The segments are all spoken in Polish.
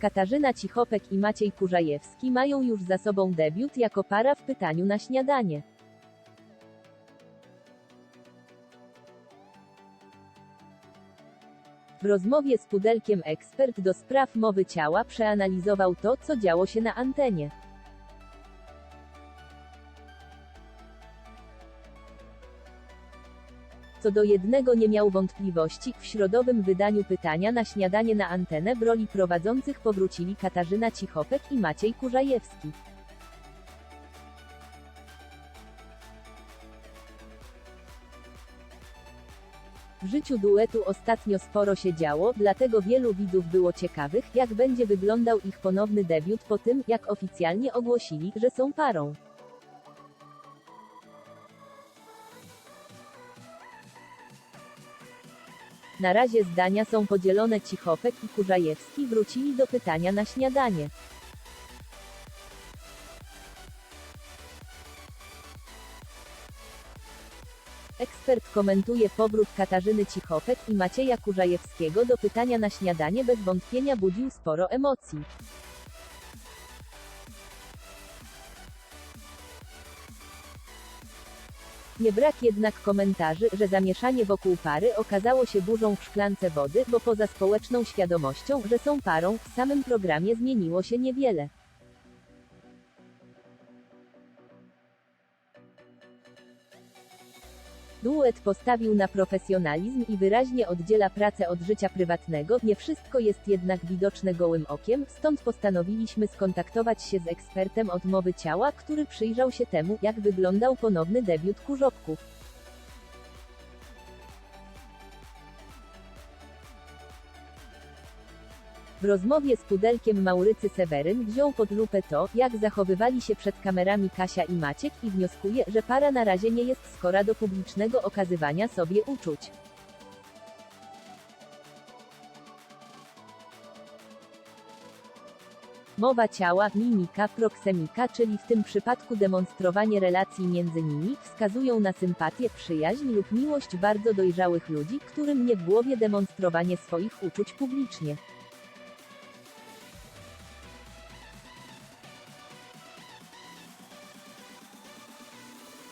Katarzyna Cichopek i Maciej Kurzajewski mają już za sobą debiut jako para w pytaniu na śniadanie. W rozmowie z Pudelkiem ekspert do spraw mowy ciała przeanalizował to, co działo się na antenie. Co do jednego nie miał wątpliwości, w środowym wydaniu pytania na śniadanie na antenę w roli prowadzących powrócili Katarzyna Cichopek i Maciej Kurzajewski. W życiu duetu ostatnio sporo się działo, dlatego wielu widzów było ciekawych, jak będzie wyglądał ich ponowny debiut po tym, jak oficjalnie ogłosili, że są parą. Na razie zdania są podzielone Cichopek i Kurzajewski wrócili do pytania na śniadanie. Ekspert komentuje powrót Katarzyny Cichopek i Macieja Kurzajewskiego do pytania na śniadanie bez wątpienia budził sporo emocji. Nie brak jednak komentarzy, że zamieszanie wokół pary okazało się burzą w szklance wody, bo poza społeczną świadomością, że są parą, w samym programie zmieniło się niewiele. Duet postawił na profesjonalizm i wyraźnie oddziela pracę od życia prywatnego, nie wszystko jest jednak widoczne gołym okiem, stąd postanowiliśmy skontaktować się z ekspertem od mowy ciała, który przyjrzał się temu, jak wyglądał ponowny debiut kurzopków. W rozmowie z Pudelkiem Maurycy Seweryn wziął pod lupę to, jak zachowywali się przed kamerami Kasia i Maciek i wnioskuje, że para na razie nie jest skora do publicznego okazywania sobie uczuć. Mowa ciała, mimika, proksemika, czyli w tym przypadku demonstrowanie relacji między nimi, wskazują na sympatię, przyjaźń lub miłość bardzo dojrzałych ludzi, którym nie w głowie demonstrowanie swoich uczuć publicznie.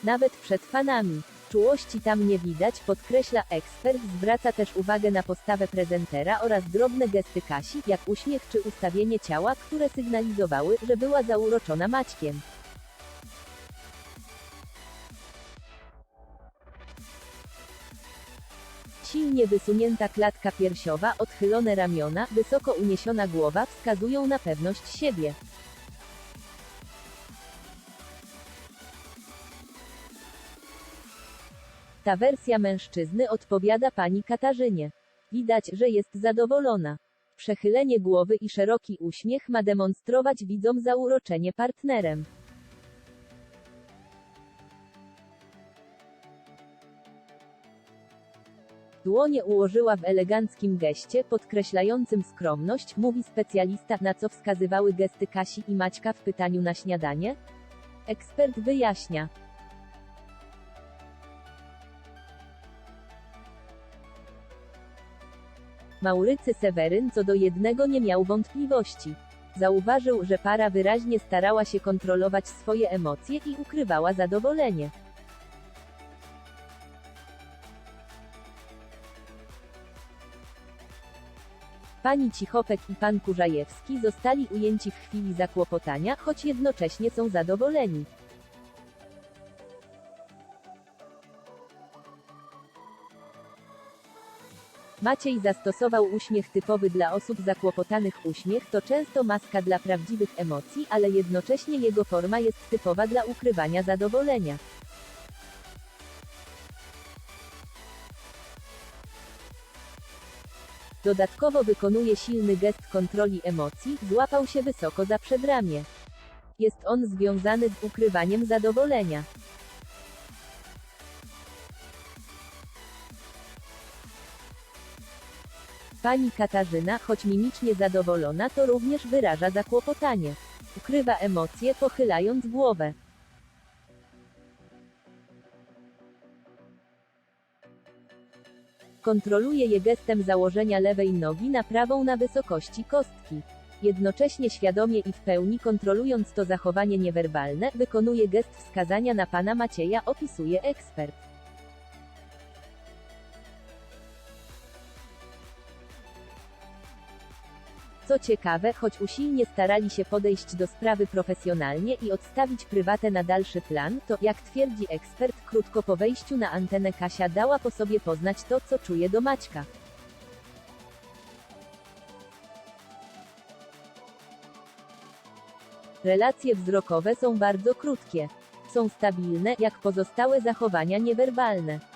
Nawet przed fanami. Czułości tam nie widać, podkreśla ekspert, zwraca też uwagę na postawę prezentera oraz drobne gesty Kasi, jak uśmiech czy ustawienie ciała, które sygnalizowały, że była zauroczona Maćkiem. Silnie wysunięta klatka piersiowa, odchylone ramiona, wysoko uniesiona głowa wskazują na pewność siebie. Ta wersja mężczyzny odpowiada pani Katarzynie. Widać, że jest zadowolona. Przechylenie głowy i szeroki uśmiech ma demonstrować widzom zauroczenie partnerem. Dłonie ułożyła w eleganckim geście, podkreślającym skromność, mówi specjalista, na co wskazywały gesty Kasi i Maćka w pytaniu na śniadanie? Ekspert wyjaśnia. Maurycy Seweryn co do jednego nie miał wątpliwości. Zauważył, że para wyraźnie starała się kontrolować swoje emocje i ukrywała zadowolenie. Pani Cichopek i pan Kurzajewski zostali ujęci w chwili zakłopotania, choć jednocześnie są zadowoleni. Maciej zastosował uśmiech typowy dla osób zakłopotanych. Uśmiech to często maska dla prawdziwych emocji, ale jednocześnie jego forma jest typowa dla ukrywania zadowolenia. Dodatkowo wykonuje silny gest kontroli emocji, złapał się wysoko za przedramię. Jest on związany z ukrywaniem zadowolenia. Pani Katarzyna, choć mimicznie zadowolona, to również wyraża zakłopotanie. Ukrywa emocje, pochylając głowę. Kontroluje je gestem założenia lewej nogi na prawą na wysokości kostki. Jednocześnie świadomie i w pełni kontrolując to zachowanie niewerbalne, wykonuje gest wskazania na pana Macieja, opisuje ekspert. Co ciekawe, choć usilnie starali się podejść do sprawy profesjonalnie i odstawić prywatę na dalszy plan, to, jak twierdzi ekspert, krótko po wejściu na antenę Kasia dała po sobie poznać to, co czuje do Maćka. Relacje wzrokowe są bardzo krótkie. Są stabilne, jak pozostałe zachowania niewerbalne.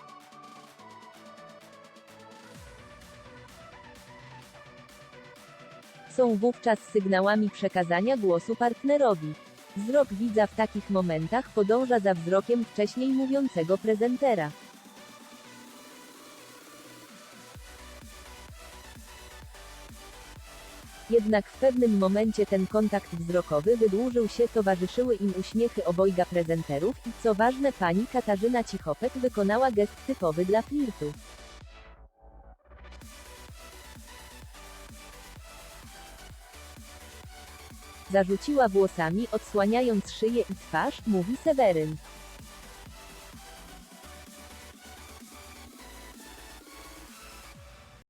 Są wówczas sygnałami przekazania głosu partnerowi. Wzrok widza w takich momentach podąża za wzrokiem wcześniej mówiącego prezentera. Jednak w pewnym momencie ten kontakt wzrokowy wydłużył się, towarzyszyły im uśmiechy obojga prezenterów i, co ważne, pani Katarzyna Cichopek wykonała gest typowy dla flirtu. Zarzuciła włosami, odsłaniając szyję i twarz, mówi Seweryn.